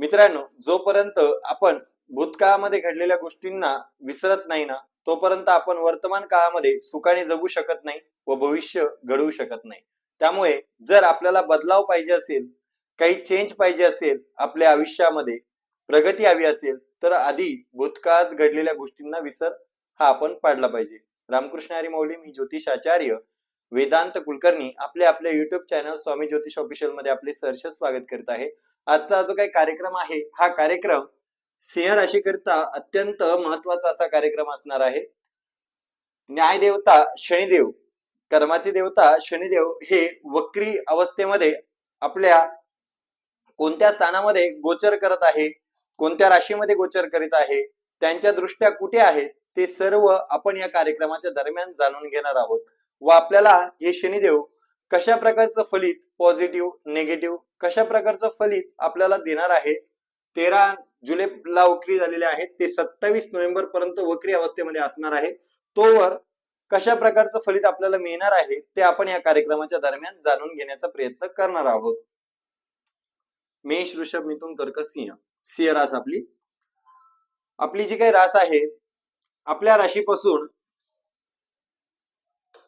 मित्रांनो जोपर्यंत आपण भूतकाळामध्ये घडलेल्या गोष्टींना विसरत नाही ना तोपर्यंत आपण वर्तमान काळामध्ये सुखाने जगू शकत नाही व भविष्य घडवू शकत नाही. त्यामुळे जर आपल्याला बदलाव पाहिजे असेल काही चेंज पाहिजे असेल आपल्या आयुष्यामध्ये प्रगती हवी असेल तर आधी भूतकाळात घडलेल्या गोष्टींना विसर हा आपण पाडला पाहिजे. रामकृष्ण हरी मौली मी ज्योतिष आचार्य वेदांत कुलकर्णी आपले आपल्या युट्यूब चॅनल स्वामी ज्योतिष ऑफिशियलमध्ये आपले सहर्ष स्वागत करीत आहे. आजचा जो काही कार्यक्रम आहे हा कार्यक्रम सिंह राशीकरिता अत्यंत महत्त्वाचा असा कार्यक्रम असणार आहे. न्यायदेवता शनिदेव कर्माचे देवता शनिदेव हे वक्री अवस्थेमध्ये आपल्या कोणत्या स्थानामध्ये गोचर करत आहे कोणत्या राशीमध्ये गोचर करीत आहे त्यांच्या दृष्ट्या कुठे आहेत ते सर्व आपण या कार्यक्रमाच्या दरम्यान जाणून घेणार आहोत. व आपल्याला हे शनिदेव कशा प्रकारचं फलित पॉझिटिव्ह निगेटिव्ह कशा प्रकारचं फलित आपल्याला देणार आहे? तेरा जुलैला वक्री झालेले आहेत ते सत्तावीस नोव्हेंबर पर्यंत वक्री अवस्थेमध्ये असणार आहे. तोवर कशा प्रकारचं फलित आपल्याला मिळणार आहे ते आपण या कार्यक्रमाच्या दरम्यान जाणून घेण्याचा प्रयत्न करणार आहोत. मेष वृषभ मिथून कर्क सिंह. सिंह रास आपली. आपली जी काही रास आहे आपल्या राशीपासून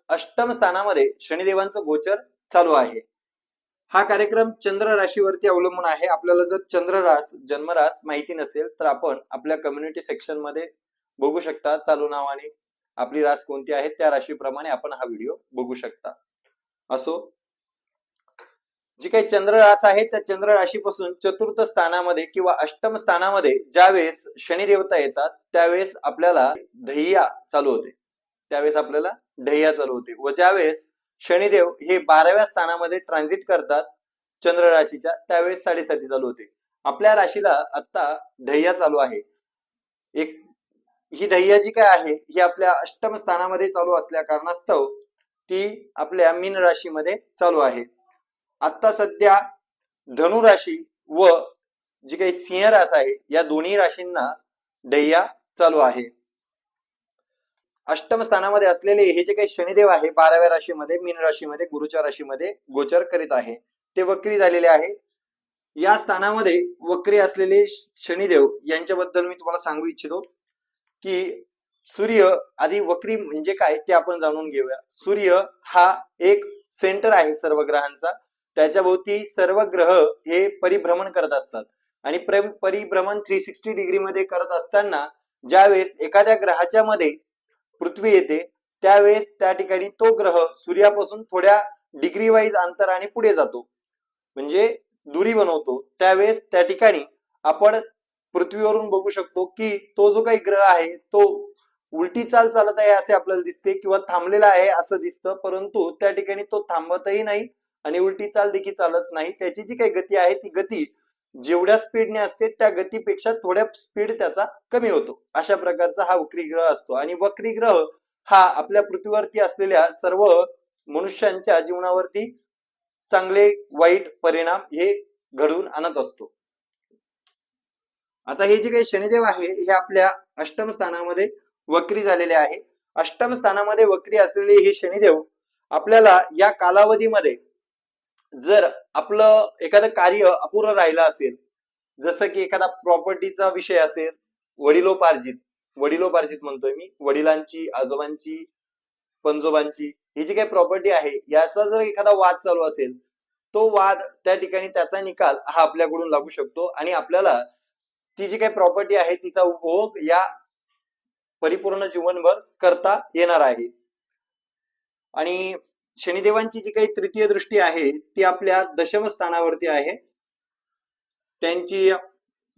अष्टम स्थानामध्ये शनिदेवांचं गोचर चालू आहे. हा कार्यक्रम चंद्र राशीवरती अवलंबून आहे. आपल्याला जर चंद्ररास जन्मरास माहिती नसेल तर आपण आपल्या कम्युनिटी सेक्शनमध्ये बघू शकता चालू नावाने आपली रास कोणती आहे त्या राशीप्रमाणे आपण हा व्हिडिओ बघू शकता. असो जी काही चंद्र रास आहे त्या चंद्र राशीपासून चतुर्थ स्थानामध्ये किंवा अष्टम स्थानामध्ये ज्यावेळेस शनिदेवता येतात त्यावेळेस आपल्याला धैया चालू होते. त्यावेळेस आपल्याला ढैया चालू होते व ज्यावेळेस शनिदेव हे बाराव्या स्थानामध्ये ट्रान्झिट करतात चंद्र राशीच्या त्यावेळेस साडेसाती चालू होते. आपल्या राशीला आता ढैया चालू आहे. एक ही ढैया जी काय आहे ही आपल्या अष्टम स्थानामध्ये चालू असल्या कारणास्तव ती आपल्या मीन राशीमध्ये चालू आहे. आता सध्या धनु राशी व जी काही सिंह रास आहे या दोन्ही राशींना ढैया चालू आहे. अष्टम स्थानामध्ये असलेले हे जे काही शनिदेव आहे बाराव्या राशीमध्ये मीन राशीमध्ये गुरुच्या राशीमध्ये गोचर करीत आहे. ते वक्री झालेले आहे. या स्थानामध्ये वक्री असलेले शनिदेव यांच्याबद्दल मी तुम्हाला सांगू इच्छितो की सूर्य आधी वक्री म्हणजे काय ते आपण जाणून घेऊया. सूर्य हा एक सेंटर आहे सर्व ग्रहांचा. त्याच्या भोवती सर्व ग्रह हे परिभ्रमण करत असतात. आणि परिभ्रमण थ्री सिक्स्टी डिग्री मध्ये करत असताना ज्यावेळेस एखाद्या ग्रहाच्या मध्ये पृथ्वी येते त्यावेळेस त्या ठिकाणी तो ग्रह सूर्यापासून थोड्या डिग्री वाईज अंतराने पुढे जातो. म्हणजे दुरी बनवतो. त्यावेळेस त्या ठिकाणी आपण पृथ्वीवरून बघू शकतो की तो जो काही ग्रह आहे तो उलटी चाल चालत आहे असे आपल्याला दिसते किंवा थांबलेला आहे असं दिसतं परंतु त्या ठिकाणी तो थांबतही नाही आणि उलटी चाल देखील चालत नाही. त्याची जी काही गती आहे ती गती जेवढ्या स्पीडने असते त्या गतीपेक्षा थोड्या स्पीड त्याचा कमी होतो. अशा प्रकारचा हा वक्री ग्रह असतो. आणि वक्री ग्रह हा आपल्या पृथ्वीवरती असलेल्या सर्व मनुष्यांच्या जीवनावरती चांगले वाईट परिणाम हे घडवून आणत असतो. आता हे जे काही शनिदेव आहे हे आपल्या अष्टम स्थानामध्ये वक्री झालेले आहे. अष्टम स्थानामध्ये वक्री असलेले हे शनिदेव आपल्याला या कालावधीमध्ये जर आपलं एखादं कार्य अपुरं राहिलं असेल जसं की एखादा प्रॉपर्टीचा विषय असेल वडिलोपार्जित वडिलोपार्जित म्हणतोय मी वडिलांची आजोबांची पंजोबांची ही जी काही प्रॉपर्टी आहे याचा जर एखादा वाद चालू असेल तो वाद त्या ठिकाणी त्याचा निकाल हा आपल्याकडून लागू शकतो आणि आपल्याला ती जी काही प्रॉपर्टी आहे तिचा उपभोग या परिपूर्ण जीवनभर करता येणार आहे. आणि शनिदेवांची जी काही तृतीय दृष्टी आहे ती आपल्या दशम स्थानावरती आहे. त्यांची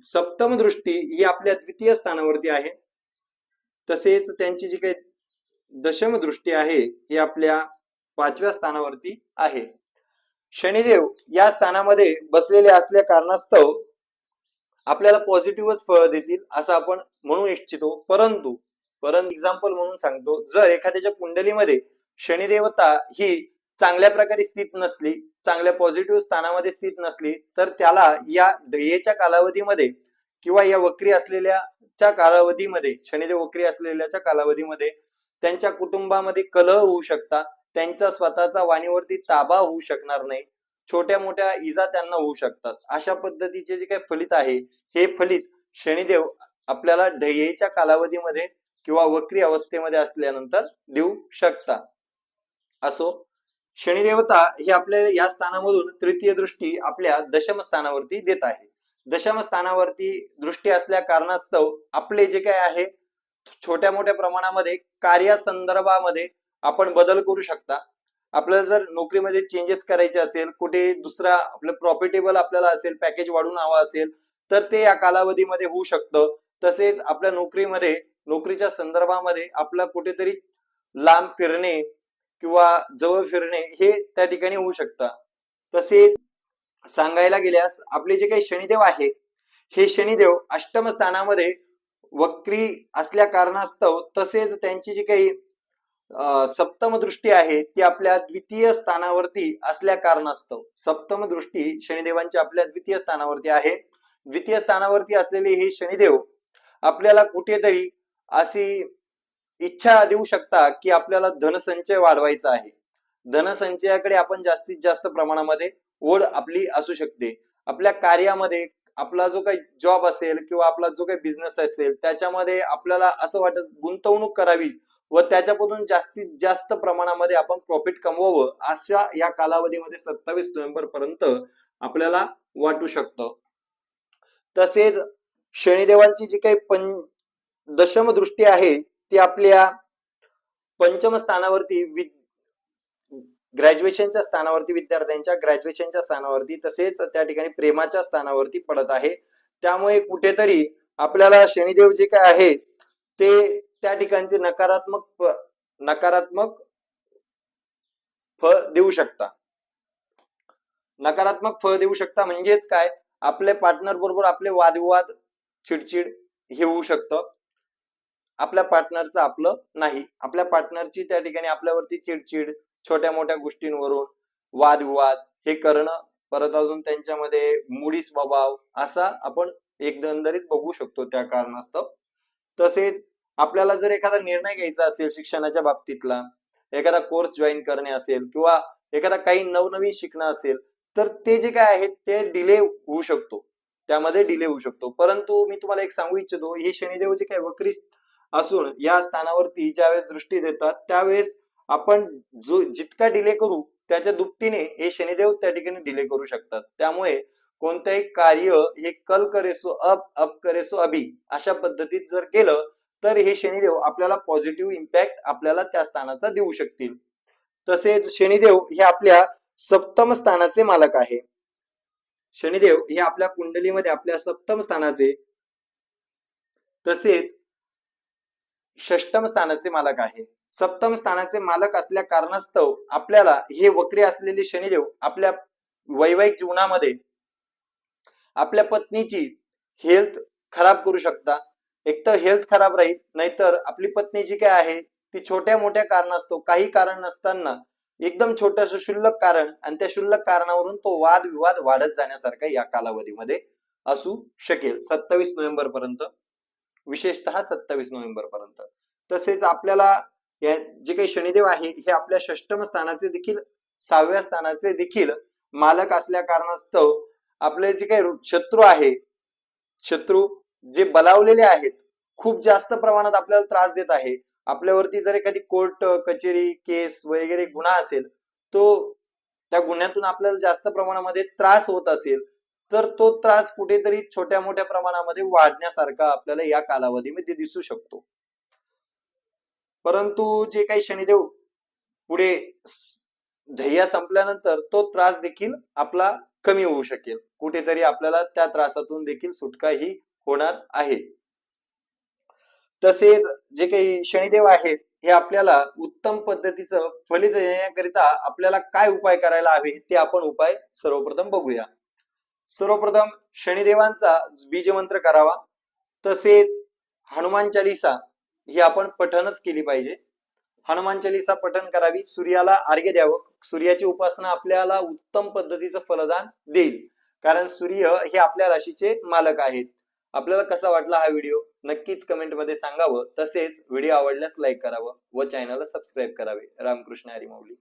सप्तम दृष्टी ही आपल्या द्वितीय स्थानावरती आहे. तसेच त्यांची जी काही दशम दृष्टी आहे ही आपल्या पाचव्या स्थानावरती आहे. शनिदेव या स्थानामध्ये बसलेले असल्या कारणास्तव आपल्याला पॉझिटिव्हच फळ देतील असं आपण म्हणू इच्छितो. परंतु परंतु एक्झाम्पल म्हणून सांगतो जर एखाद्याच्या कुंडलीमध्ये शनिदेवता ही चांगल्या प्रकारे स्थित नसली चांगल्या पॉझिटिव्ह स्थानामध्ये स्थित नसली तर त्याला या ध्येयाच्या कालावधीमध्ये किंवा या वक्री असलेल्याच्या कालावधीमध्ये शनिदेव वक्री असलेल्याच्या कालावधीमध्ये त्यांच्या कुटुंबामध्ये कलह होऊ शकता त्यांचा स्वतःचा वाणीवरती ताबा होऊ शकणार नाही छोट्या मोठ्या इजा त्यांना होऊ शकतात. अशा पद्धतीचे जे काही फलित आहे हे फलित शनिदेव आपल्याला ढय्येच्या कालावधीमध्ये किंवा वक्री अवस्थेमध्ये असल्यानंतर देऊ शकता. असो शनिदेवता हे आपल्याला या स्थानामधून तृतीय दृष्टी आपल्या दशम स्थानावरती देत आहे. दशम स्थानावरती दृष्टी असल्या कारणास्तव आपले जे काय आहे छोट्या मोठ्या प्रमाणामध्ये कार्यासंदर्भामध्ये आपण बदल करू शकता. आपल्याला जर नोकरीमध्ये चेंजेस करायचे असेल कुठे दुसरा आपलं प्रॉफिटेबल आपल्याला असेल पॅकेज वाढून हवा असेल तर ते या कालावधीमध्ये होऊ शकतं. तसेच आपल्या नोकरीमध्ये नोकरीच्या संदर्भामध्ये आपला कुठेतरी लांब फिरणे किंवा जवळ फिरणे हे त्या ठिकाणी होऊ शकतं. तसेच सांगायला गेल्यास आपले जे काही शनिदेव आहे हे शनिदेव अष्टम स्थानामध्ये वक्री असल्या कारणास्तव तसेच त्यांची जी काही अं, सप्तम दृष्टी आहे ती आपल्या द्वितीय स्थानावरती असल्या कारणास्तव. सप्तम दृष्टी शनिदेवांची आपल्या द्वितीय स्थानावरती आहे. द्वितीय स्थानावरती असलेले हे शनिदेव आपल्याला कुठेतरी अशी इच्छा देऊ शकता की आपल्याला धनसंचय वाढवायचा आहे. धनसंचयाकडे आपण जास्तीत जास्त प्रमाणामध्ये ओढ आपली असू शकते. आपल्या कार्यामध्ये आपला जो काही जॉब असेल किंवा आपला जो काही बिझनेस असेल त्याच्यामध्ये आपल्याला असं वाटत गुंतवणूक करावी व त्याच्यापासून जास्तीत जास्त प्रमाणामध्ये आपण प्रॉफिट कमवावं अशा या कालावधीमध्ये सत्तावीस नोव्हेंबर पर्यंत आपल्याला वाटू शकतं. तसेच शनिदेवांची जी काही पण दशम दृष्टी आहे ती आपल्या पंचम स्थानावरती वि ग्रॅज्युएशनच्या स्थानावरती विद्यार्थ्यांच्या ग्रॅज्युएशनच्या स्थानावरती तसेच त्या ठिकाणी प्रेमाच्या स्थानावरती पडत आहे. त्यामुळे कुठेतरी आपल्याला शनिदेव जे काय आहे ते त्या ठिकाणचे नकारात्मक नकारात्मक फळ देऊ शकता. नकारात्मक फळ देऊ शकता म्हणजेच काय? आपले पार्टनर बरोबर आपले वादविवाद चिडचिड हे होऊ शकतं. आपल्या पार्टनरचं आपलं नाही. आपल्या पार्टनरची त्या ठिकाणी आपल्यावरती चिडचिड छोट्या मोठ्या गोष्टींवरून वादविवाद हे करणं परत अजून त्यांच्यामध्ये मुडी स्वभाव असा आपण एकंदरीत बघू शकतो त्या कारणास्तव. तसेच आपल्याला जर एखादा निर्णय घ्यायचा असेल शिक्षणाच्या बाबतीतला एखादा कोर्स जॉईन करणे असेल किंवा एखादा काही नवनवीन शिकणं असेल तर ते जे काय आहे ते डिले होऊ शकतो. त्यामध्ये डिले होऊ शकतो. परंतु मी तुम्हाला एक सांगू इच्छितो हे शनिदेव जे काय वक्री असून या स्थानावरती ज्यावेळेस दृष्टी देतात त्यावेळेस आपण जो जितका डिले करू त्याच्या दुपटीने हे शनिदेव त्या ठिकाणी डिले करू शकतात. त्यामुळे कोणतंही कार्य हे कल करेसो अप अप करेसो अभि अशा पद्धतीत जर केलं तर हे शनिदेव आपल्याला पॉझिटिव्ह इम्पॅक्ट आपल्याला त्या स्थानाचा देऊ शकतील. तसेच शनिदेव हे आपल्या सप्तम स्थानाचे मालक आहे. शनिदेव हे आपल्या कुंडलीमध्ये आपल्या सप्तम स्थानाचे. तसेच षष्टम स्थानाचे मालक आहे. सप्तम स्थानाचे मालक असल्या कारणास्तव आपल्याला हे वक्री असलेले शनिदेव आपल्या वैवाहिक जीवनामध्ये आपल्या पत्नीची हेल्थ खराब करू शकता. एक तर हेल्थ खराब राहील नाहीतर आपली पत्नी जी काय आहे ती छोट्या मोठ्या कारणास्तव काही कारण नसताना एकदम छोटस शुल्लक कारण आणि त्या शुल्लक कारणावरून तो वाद विवाद वाढत जाण्यासारखा या कालावधीमध्ये असू शकेल. सत्तावीस नोव्हेंबर पर्यंत विशेषतः सत्तावीस नोव्हेंबर पर्यंत. तसेच आपल्याला या जे काही शनिदेव आहे हे आपल्या षष्टम स्थानाचे देखील सहाव्या स्थानाचे देखील मालक असल्या कारणास्तव आपले जे काही शत्रू आहे शत्रू जे बलावलेले आहेत खूप जास्त प्रमाणात आपल्याला त्रास देत आहे. आपल्यावरती जर एखादी कोर्ट कचेरी केस वगैरे गुन्हा असेल तो त्या गुन्ह्यातून आपल्याला जास्त प्रमाणामध्ये त्रास होत असेल तर तो त्रास कुठेतरी छोट्या मोठ्या प्रमाणामध्ये वाढण्यासारखा आपल्याला या कालावधीमध्ये दिसू शकतो. परंतु जे काही शनिदेव पुढे ध्येय संपल्यानंतर तो त्रास देखील आपला कमी होऊ शकेल. कुठेतरी आपल्याला त्या त्रासातून देखील सुटका ही होणार आहे. तसेच जे काही शनिदेव आहेत हे आपल्याला उत्तम पद्धतीचं फलित देण्याकरिता आपल्याला काय उपाय करायला हवे ते आपण उपाय सर्वप्रथम बघूया. सर्वप्रथम शनिदेवांचा बीजमंत्र करावा. तसेच हनुमान चालिसा ही आपण पठणच केली पाहिजे. हनुमान चालिसा पठण करावी. सूर्याला आर्घ्य द्यावं. सूर्याची उपासना आपल्याला उत्तम पद्धतीचं फलदान देईल. कारण सूर्य हे आपल्या राशीचे मालक आहेत. आपल्याला कसा वाटला हा व्हिडिओ? नक्कीच कमेंटमध्ये सांगावं. तसेच व्हिडिओ आवडल्यास लाईक करावं व चॅनलला सबस्क्राईब करावे. रामकृष्ण हरिमौली माऊली.